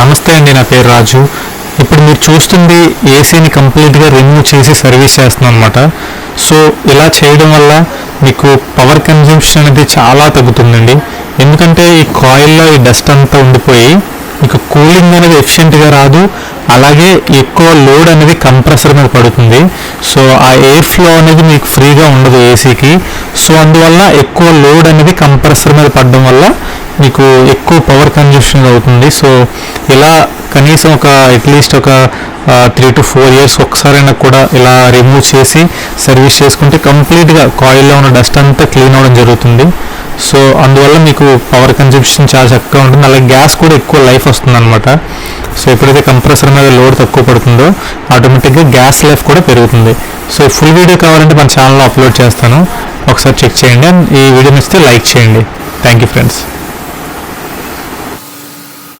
నమస్తే అండి నా పేరు రాజు. ఇప్పుడు మీరు చూస్తుంది ఏసీని కంప్లీట్గా రిమూవ్ చేసి సర్వీస్ చేస్తున్నాం అనమాట సో ఇలా చేయడం వల్ల మీకు పవర్ కన్జంప్షన్ అనేది చాలా తగ్గుతుందండి. ఎందుకంటే ఈ కాయిల్లో ఈ డస్ట్ అంతా ఉండిపోయి మీకు కూలింగ్ అనేది ఎఫిషియెంట్గా రాదు. అలాగే ఎక్కువ లోడ్ అనేది కంప్రెసర్ మీద పడుతుంది. సో ఆ ఎయిర్ ఫ్లో అనేది మీకు ఫ్రీగా ఉండదు ఏసీకి. సో అందువల్ల ఎక్కువ లోడ్ అనేది కంప్రెసర్ మీద పడడం వల్ల మీకు ఎక్కువ పవర్ కన్జంప్షన్ అవుతుంది. సో ఇలా కనీసం ఒక అట్లీస్ట్ ఒక త్రీ టు ఫోర్ ఇయర్స్ ఒకసారైనా కూడా ఇలా రిమూవ్ చేసి సర్వీస్ చేసుకుంటే కంప్లీట్గా కాయిల్లో ఉన్న డస్ట్ అంతా క్లీన్ అవ్వడం జరుగుతుంది. సో అందువల్ల మీకు పవర్ కన్జంప్షన్ చాలా చక్కగా ఉంటుంది. అలాగే గ్యాస్ కూడా ఎక్కువ లైఫ్ వస్తుంది అనమాట సో ఎప్పుడైతే కంప్రెసర్ మీద లోడ్ తక్కువ పడుతుందో ఆటోమేటిక్గా గ్యాస్ లైఫ్ కూడా పెరుగుతుంది. సో ఫుల్ వీడియో కావాలంటే మన ఛానల్లో అప్లోడ్ చేస్తాను. ఒకసారి చెక్ చేయండి. అండ్ ఈ వీడియో నచ్చితే లైక్ చేయండి. Thank you friends